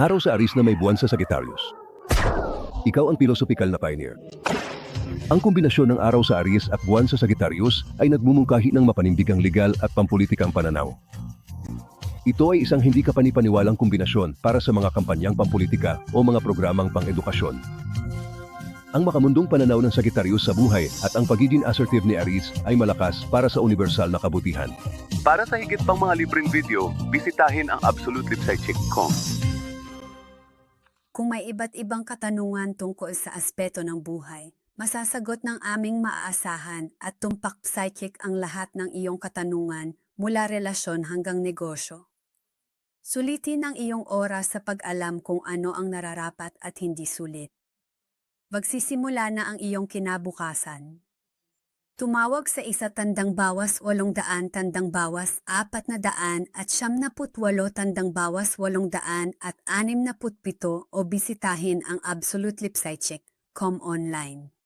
Araw sa Aris na may buwan sa Sagittarius. Ikaw ang philosophical na pioneer. Ang kombinasyon ng araw sa Aries at buwan sa Sagittarius ay nagmumungkahi ng mapanindigang legal at pampulitikang pananaw. Ito ay isang hindi kapanipaniwalang kombinasyon para sa mga kampanyang pampolitika o mga programang pang-edukasyon. Ang makamundong pananaw ng Sagittarius sa buhay at ang pagiging assertive ni Aries ay malakas para sa universal na kabutihan. Para sa higit pang mga libreng video, bisitahin ang absolutelipsycheck.com. Kung may iba't ibang katanungan tungkol sa aspeto ng buhay, masasagot ng aming maaasahan at tumpak psychic ang lahat ng iyong katanungan mula relasyon hanggang negosyo. Sulitin ang iyong oras sa pag-alam kung ano ang nararapat at hindi sulit. Magsisimula na ang iyong kinabukasan. Tumawag sa isa tandang bawas walong daan tandang bawas apat na daan at siyam na putwalo tandang bawas walong daan at anim na putpito o bisitahin ang Absolute Lip Psychic.com online.